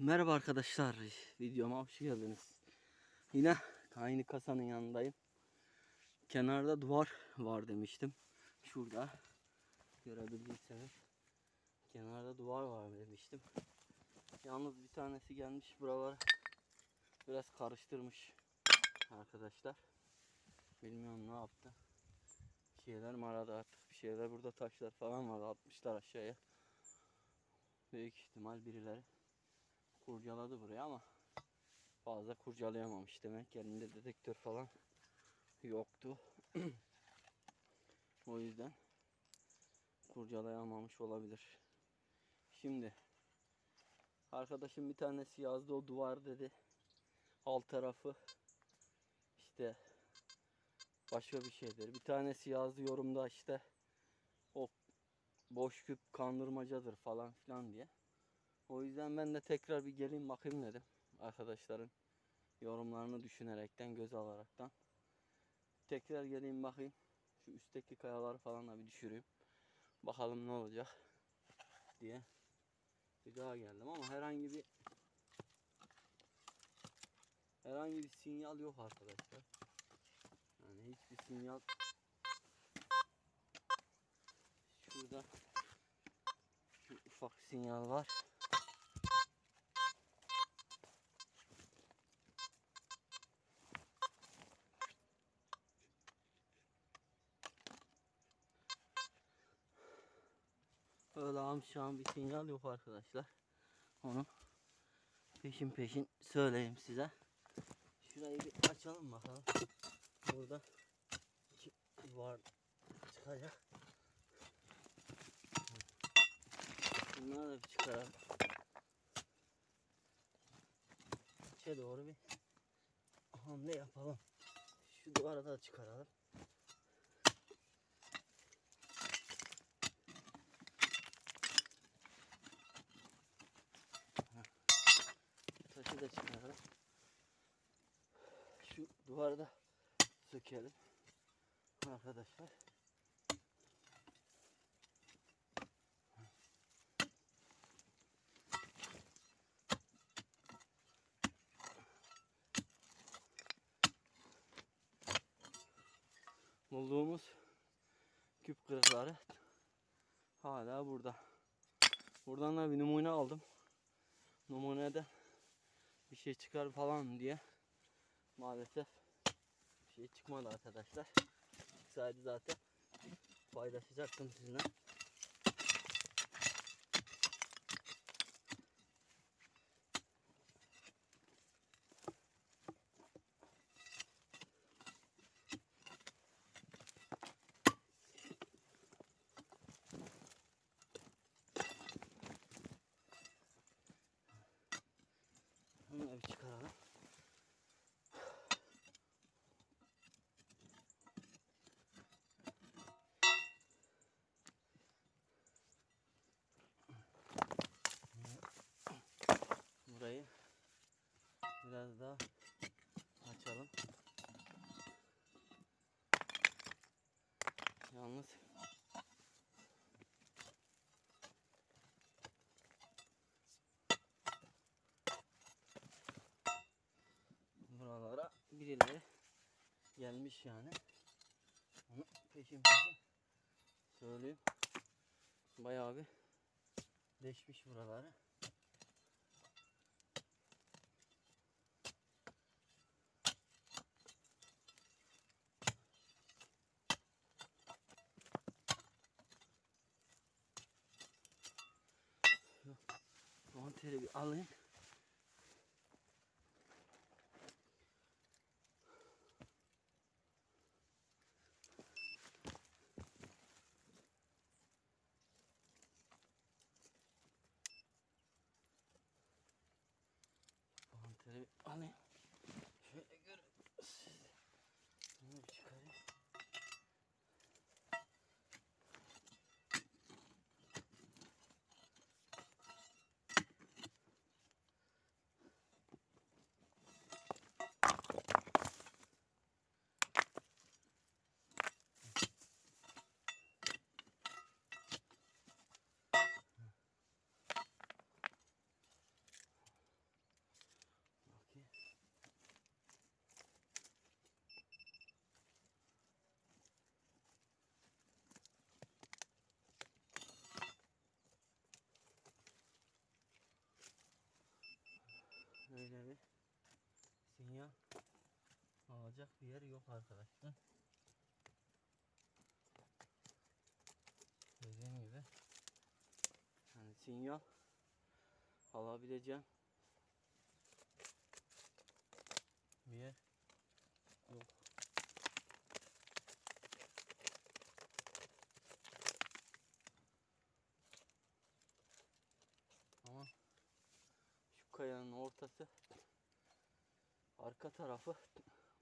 Merhaba arkadaşlar, videoma hoş geldiniz. Yine aynı kasanın yanındayım. Kenarda duvar var demiştim. Şurada görebildiyseniz kenarda duvar var demiştim. Yalnız bir tanesi gelmiş buraları biraz karıştırmış arkadaşlar. Bilmiyorum ne yaptı. Bir şeyler mi aradı artık bir şeyler burada taşlar falan var atmışlar aşağıya. Büyük ihtimal birileri kurcaladı burayı ama fazla kurcalayamamış demek. Elinde dedektör falan yoktu. o yüzden kurcalayamamış olabilir. Şimdi arkadaşım bir tanesi yazdı o duvar dedi. Alt tarafı işte başka bir şeydir. Bir tanesi yazdı yorumda işte o boş küp kandırmacadır falan filan diye. O yüzden ben de tekrar bir geleyim bakayım dedim. Arkadaşların yorumlarını düşünerekten, göz alaraktan. Tekrar geleyim bakayım. Şu üstteki kayaları falan da bir düşüreyim. Bakalım ne olacak diye. Bir daha geldim ama herhangi bir herhangi bir sinyal yok arkadaşlar. Yani hiçbir sinyal şurada şu ufak sinyal var. Öyle amşan bir sinyal yok arkadaşlar. Onu peşin peşin söyleyeyim size. Şurayı bir açalım bakalım. Burada duvar çıkacak. Bunları da bir çıkaralım. İçe doğru bir hamle yapalım. Şu duvarı da çıkaralım. Taşı da çıkaralım. Şu duvarı da sökelim. Arkadaşlar. Bulduğumuz küp kırıkları hala burada. Buradan da bir numune aldım. Numunede bir şey çıkar falan diye maalesef şey çıkmadı arkadaşlar. Çıksaydı zaten paylaşacaktım sizinle. Bunu da bir çıkaralım. Burayı biraz daha açalım. Yalnız buralara birileri gelmiş yani. Onu peşin peşin söyleyeyim. Bayağı bir deşmiş buraları. Şu Monteri bir alayım. Bir alayım. Şöyle görün. Bunu çıkarayım. Böyle bir sinyal alacak bir yer yok arkadaşlar. Dediğim gibi yani sinyal alabileceğim bir yer yok. Ama şu ortası arka tarafı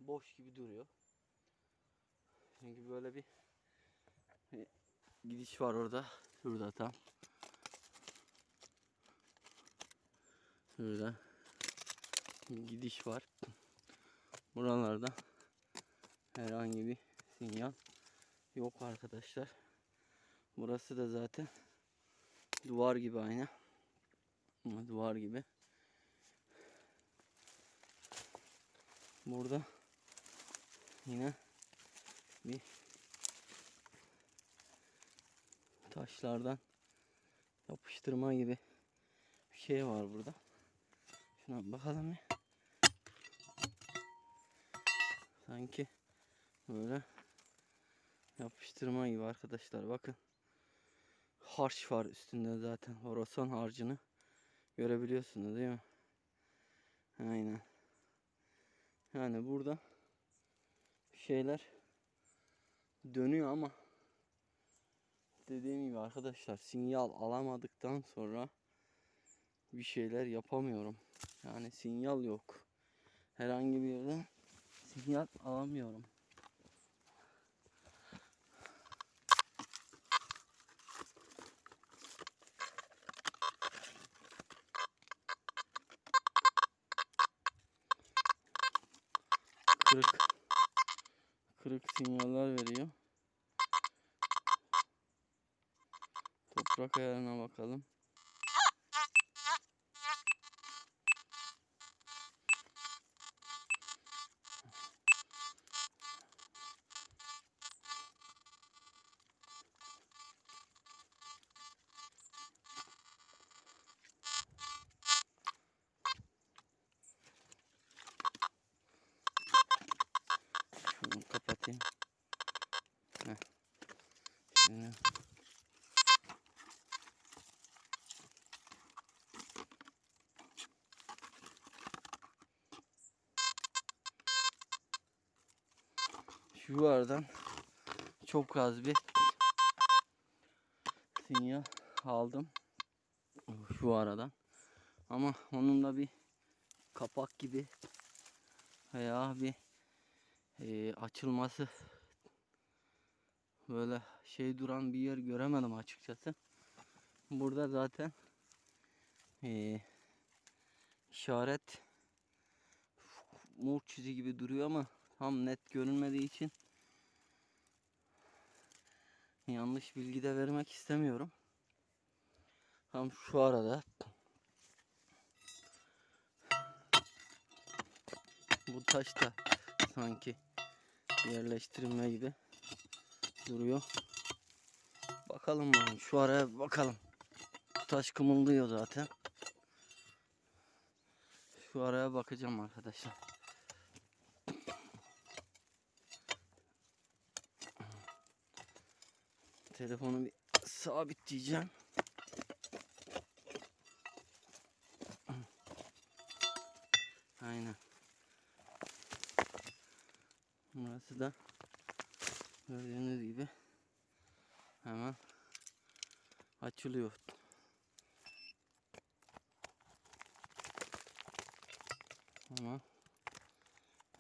boş gibi duruyor. Çünkü böyle bir, bir gidiş var orada. Şurada tam. Şurada bir gidiş var. Buralarda herhangi bir sinyal yok arkadaşlar. Burası da zaten duvar gibi aynı. Duvar gibi. Burada yine bir taşlardan yapıştırma gibi bir şey var burada. Şuna bakalım bir. Sanki böyle yapıştırma gibi arkadaşlar bakın. Harç var üstünde zaten. Horasan harcını görebiliyorsunuz değil mi? Aynen. Yani burada şeyler dönüyor ama dediğim gibi arkadaşlar sinyal alamadıktan sonra bir şeyler yapamıyorum. Yani sinyal yok. Herhangi bir yerden sinyal alamıyorum. Sinyaller veriyor. Toprak ayarına bakalım. Şunu kapatayım. Heh. Şimdi şu aradan çok az bir sinyal aldım. Şu aradan. Ama onun da bir kapak gibi veya bir e, açılması böyle şey duran bir yer göremedim açıkçası. Burada zaten e, işaret mor çizi gibi duruyor ama tam net görünmediği için yanlış bilgi de vermek istemiyorum. Tam şu arada bu taş da sanki yerleştirilme gibi duruyor. Bakalım bakalım şu araya bakalım. Bu taş kımıldıyor zaten. Şu araya bakacağım arkadaşlar. Telefonu bir sabitleyeceğim. Aynen. Burası da gördüğünüz gibi hemen açılıyor. Ama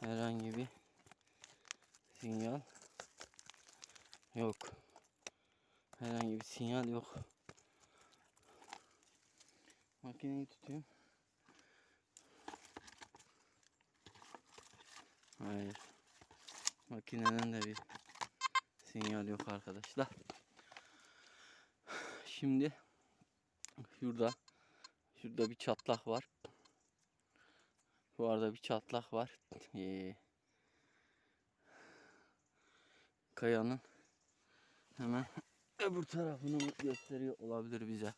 herhangi bir sinyal yok. Herhangi bir sinyal yok. Makineyi tutayım. Hayır. Makineden de bir sinyal yok arkadaşlar. Şimdi şurada şurada bir çatlak var. Bu arada bir çatlak var. Ee, kayanın hemen öbür tarafını gösteriyor olabilir bize.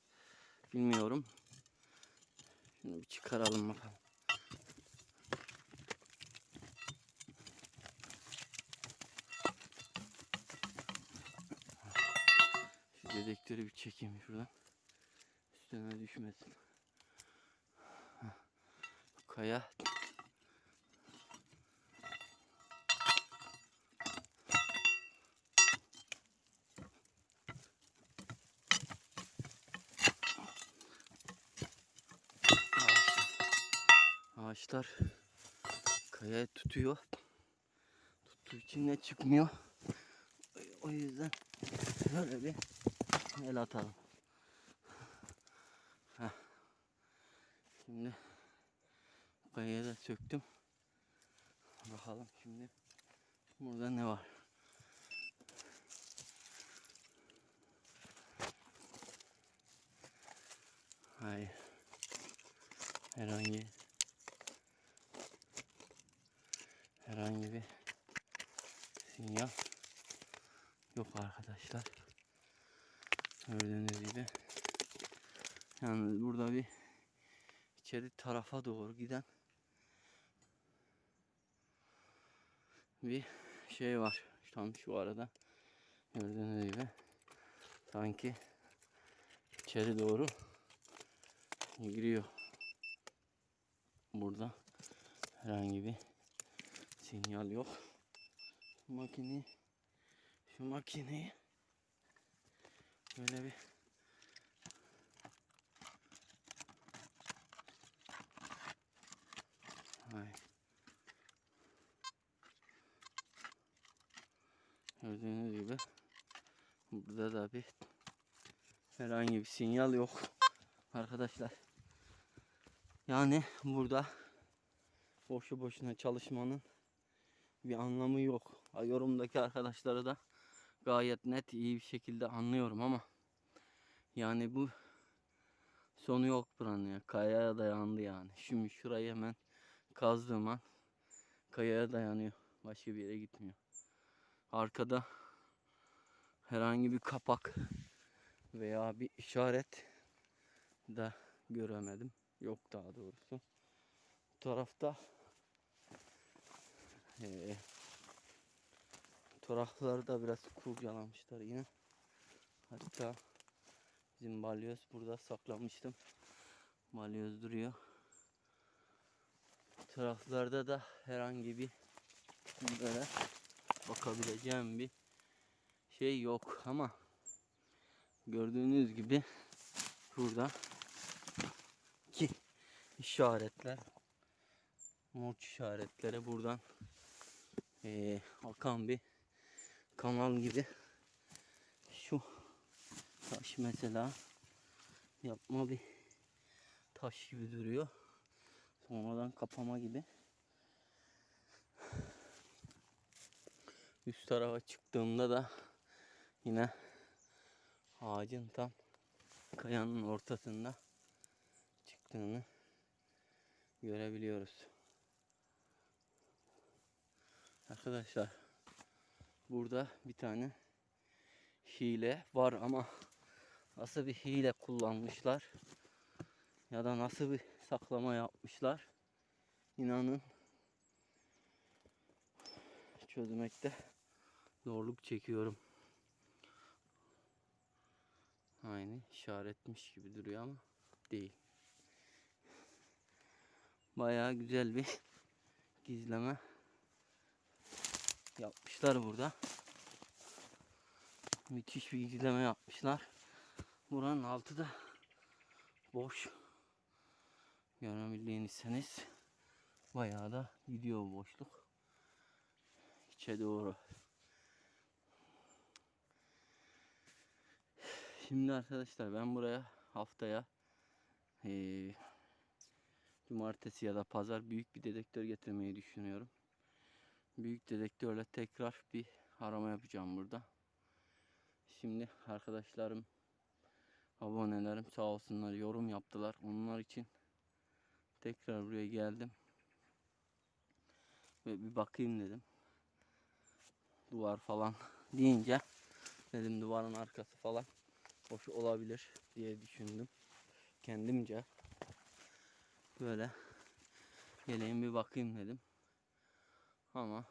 Bilmiyorum. Şimdi bir çıkaralım bakalım. Şu dedektörü bir çekeyim şuradan. Üstüne düşmesin. Kaya ağaçlar kayayı tutuyor. Tuttuğu için ne çıkmıyor. O yüzden böyle bir el atalım. Heh. Şimdi kayayı da söktüm. Bakalım şimdi burada ne var. Hayır. Herhangi herhangi bir sinyal yok arkadaşlar. Gördüğünüz gibi. Yani burada bir içeri tarafa doğru giden bir şey var. Tam şu arada gördüğünüz gibi sanki içeri doğru giriyor. Burada herhangi bir sinyal yok. Şu makineyi şu makineyi böyle bir Hay. Gördüğünüz gibi burada da bir herhangi bir sinyal yok arkadaşlar. Yani burada boşu boşuna çalışmanın bir anlamı yok. Yorumdaki arkadaşları da gayet net iyi bir şekilde anlıyorum ama yani bu sonu yok buranın ya. Kayaya dayandı yani. Şimdi şurayı hemen kazdığım an kayaya dayanıyor. Başka bir yere gitmiyor. Arkada herhangi bir kapak veya bir işaret de göremedim. Yok daha doğrusu. Bu tarafta eee tarafları da biraz kurcalamışlar yine. Hatta bizim balyoz burada saklamıştım. Balyoz duruyor. Taraflarda da herhangi bir böyle bakabileceğim bir şey yok ama gördüğünüz gibi burada ki işaretler murç işaretleri buradan eee, akan bir kanal gibi. Şu taş mesela yapma bir taş gibi duruyor. Sonradan kapama gibi. Üst tarafa çıktığımda da yine ağacın tam kayanın ortasında çıktığını görebiliyoruz. Arkadaşlar burada bir tane hile var ama nasıl bir hile kullanmışlar ya da nasıl bir saklama yapmışlar inanın çözmekte zorluk çekiyorum. Aynı işaretmiş gibi duruyor ama değil. Bayağı güzel bir gizleme yapmışlar burada. Müthiş bir gizleme yapmışlar. Buranın altı da boş. Görebildiğinizseniz bayağı da gidiyor boşluk. İçe doğru. Şimdi arkadaşlar ben buraya haftaya eee cumartesi ya da pazar büyük bir dedektör getirmeyi düşünüyorum. Büyük dedektörle tekrar bir arama yapacağım burada. Şimdi arkadaşlarım, abonelerim sağ olsunlar yorum yaptılar. Onlar için tekrar buraya geldim. Ve bir bakayım dedim. Duvar falan deyince dedim duvarın arkası falan hoş olabilir diye düşündüm. Kendimce böyle geleyim bir bakayım dedim. Ama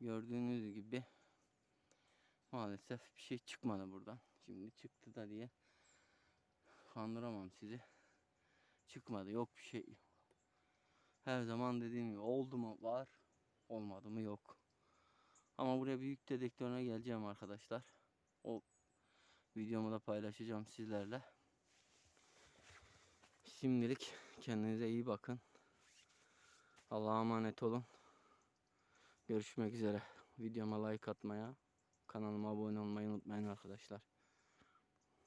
gördüğünüz gibi Maalesef bir şey çıkmadı buradan. Şimdi çıktı da diye kandıramam sizi. Çıkmadı. Yok bir şey. Her zaman dediğim gibi oldu mu var. Olmadı mı yok. Ama buraya büyük dedektörüne geleceğim arkadaşlar. O videomu da paylaşacağım sizlerle. Şimdilik kendinize iyi bakın. Allah'a emanet olun. Görüşmek üzere. Videoma like atmaya, kanalıma abone olmayı unutmayın arkadaşlar.